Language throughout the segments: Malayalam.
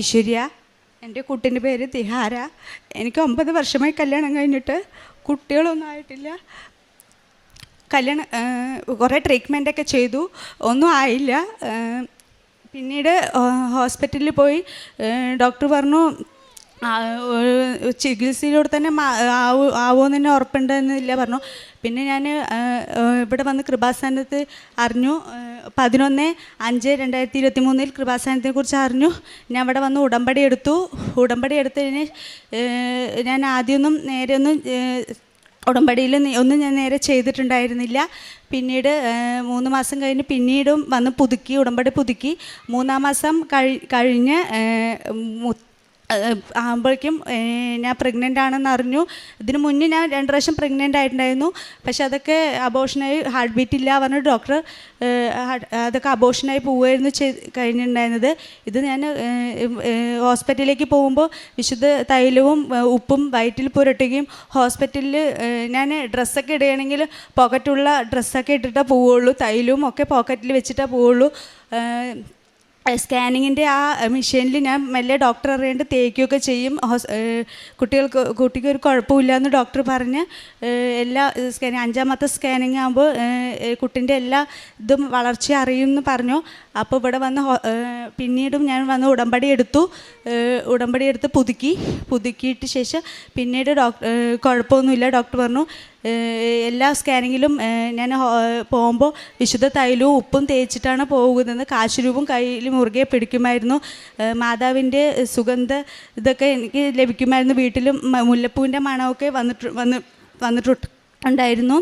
ഐശ്വര്യ എന്റെ കുട്ടിന്റെ പേര് തിഹാര. എനിക്ക് ഒമ്പത് വർഷമായി കല്യാണം കഴിഞ്ഞിട്ട് കുട്ടികളൊന്നും ആയിട്ടില്ല കല്യാണം കുറേ ട്രീറ്റ്മെന്റൊക്കെ ചെയ്തു. ഒന്നും ആയില്ല. പിന്നീട് ഹോസ്പിറ്റലിൽ പോയി. ഡോക്ടർ പറഞ്ഞു ചികിത്സയിലൂടെ തന്നെ ആവോ ആവൂ ആവുമെന്ന് തന്നെ ഉറപ്പുണ്ടെന്നില്ല പറഞ്ഞു. പിന്നെ ഞാൻ ഇവിടെ വന്ന് കൃപാസ്ഥാനത്ത് അറിഞ്ഞു. പതിനൊന്ന് അഞ്ച് രണ്ടായിരത്തി ഇരുപത്തി മൂന്നിൽ കൃപാസ്ഥാനത്തെ കുറിച്ച് അറിഞ്ഞു. ഞാൻ അവിടെ വന്ന് ഉടമ്പടി എടുത്തു. ഉടമ്പടി എടുത്തതിന് ഞാൻ ആദ്യമൊന്നും നേരെ ഒന്നും ഉടമ്പടിയിൽ ഒന്നും ഞാൻ നേരെ ചെയ്തിട്ടുണ്ടായിരുന്നില്ല. പിന്നീട് മൂന്ന് മാസം കഴിഞ്ഞ് പിന്നീടും വന്ന് പുതുക്കി ഉടമ്പടി പുതുക്കി. മൂന്നാം മാസം കഴി കഴിഞ്ഞ് ആകുമ്പോഴേക്കും ഞാൻ പ്രഗ്നന്റ് ആണെന്ന് അറിഞ്ഞു. ഇതിന് മുന്നേ ഞാൻ രണ്ട് പ്രാവശ്യം പ്രഗ്നന്റ് ആയിട്ടുണ്ടായിരുന്നു. പക്ഷേ അതൊക്കെ അബോഷനായി ഹാർട്ട് ബീറ്റ് ഇല്ല പറഞ്ഞ ഡോക്ടർ അതൊക്കെ അബോഷനായി പോവുമായിരുന്നു കഴിഞ്ഞിട്ടുണ്ടായിരുന്നത്. ഇത് ഞാൻ ഹോസ്പിറ്റലിലേക്ക് പോകുമ്പോൾ വിശുദ്ധ തൈലവും ഉപ്പും വയറ്റിൽ പുരട്ടുകയും ഹോസ്പിറ്റലിൽ ഞാൻ ഡ്രസ്സൊക്കെ ഇടുകയാണെങ്കിൽ പോക്കറ്റുള്ള ഡ്രസ്സൊക്കെ ഇട്ടിട്ടേ പോവുള്ളൂ തൈലവും ഒക്കെ പോക്കറ്റിൽ വെച്ചിട്ടേ പോവുള്ളൂ സ്കാനിങ്ങിന്റെ ആ മെഷീനിൽ ഞാൻ മെല്ലെ ഡോക്ടർ അറിയാണ്ട് തേക്കുകയൊക്കെ ചെയ്യും. കുട്ടികൾക്ക് കുട്ടിക്ക് ഒരു കുഴപ്പമില്ല എന്ന് ഡോക്ടർ പറഞ്ഞ് എല്ലാ സ്കാനിങ് അഞ്ചാമത്തെ സ്കാനിങ് ആകുമ്പോൾ കുട്ടിന്റെ എല്ലാ ഇതും വളർച്ച അറിയുമെന്ന് പറഞ്ഞു. അപ്പോൾ ഇവിടെ വന്ന് പിന്നീടും ഞാൻ വന്ന് ഉടമ്പടി എടുത്തു. ഉടമ്പടി എടുത്ത് പുതുക്കി. പുതുക്കിയിട്ട് ശേഷം പിന്നീട് ഡോക്ടർ കുഴപ്പമൊന്നുമില്ല. ഡോക്ടർ പറഞ്ഞു എല്ലാ സ്കാനിങ്ങിലും ഞാൻ പോകുമ്പോൾ വിശുദ്ധ തൈലവും ഉപ്പും തേച്ചിട്ടാണ് പോകുന്നത്. കാശുരൂപം കയ്യിൽ മുറുകെ പിടിക്കുമായിരുന്നു. മാതാവിന്റെ സുഗന്ധ ഇതൊക്കെ എനിക്ക് ലഭിക്കുമായിരുന്നു. വീട്ടിലും മുല്ലപ്പൂവിന്റെ മണമൊക്കെ വന്നിട്ട് വന്ന് വന്നിട്ട് ഉണ്ടായിരുന്നു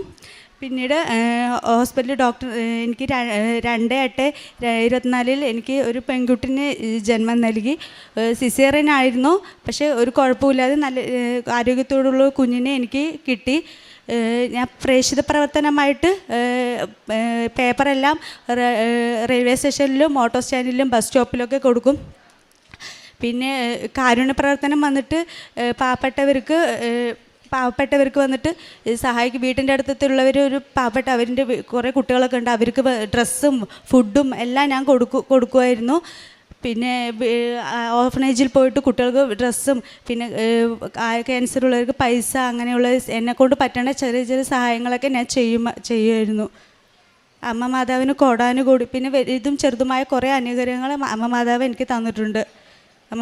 പിന്നീട് ഹോസ്പിറ്റലിൽ ഡോക്ടർ എനിക്ക് രണ്ട് എട്ട് ഇരുപത്തിനാലിൽ എനിക്ക് ഒരു പെൺകുട്ടിന് ജന്മം നൽകി. സിസേറിയൻ ആയിരുന്നു പക്ഷേ ഒരു കുഴപ്പമില്ലാതെ നല്ല ആരോഗ്യത്തോടുള്ള കുഞ്ഞിനെ എനിക്ക് കിട്ടി. ഞാൻ പ്രേക്ഷിത പ്രവർത്തനമായിട്ട് പേപ്പറെല്ലാം റെയിൽവേ സ്റ്റേഷനിലും ഓട്ടോ സ്റ്റാൻഡിലും ബസ് സ്റ്റോപ്പിലൊക്കെ കൊടുക്കും. പിന്നെ കാരുണ്യ പ്രവർത്തനം വന്നിട്ട് പാവപ്പെട്ടവർക്ക് പാവപ്പെട്ടവർക്ക് വന്നിട്ട് സഹായിക്കും വീട്ടിന്റെ അടുത്തുള്ളവർ ഒരു പാവപ്പെട്ട അവരിന്റെ കുറേ കുട്ടികളൊക്കെ ഉണ്ട്. അവർക്ക് ഡ്രസ്സും ഫുഡും എല്ലാം ഞാൻ കൊടുക്കു കൊടുക്കുമായിരുന്നു പിന്നെ ഓർഫനേജിൽ പോയിട്ട് കുട്ടികൾക്ക് ഡ്രസ്സും പിന്നെ ക്യാൻസർ ഉള്ളവർക്ക് പൈസ അങ്ങനെയുള്ള എന്നെ കൊണ്ട് പറ്റണ ചെറിയ ചെറിയ സഹായങ്ങളൊക്കെ ഞാൻ ചെയ്യും ചെയ്യുമായിരുന്നു അമ്മ മാതാവിന് കോടാനുകൂടി പിന്നെ ഇതും ചെറുതുമായ കുറേ അനുഗ്രഹങ്ങൾ അമ്മ മാതാവ് എനിക്ക് തന്നിട്ടുണ്ട്.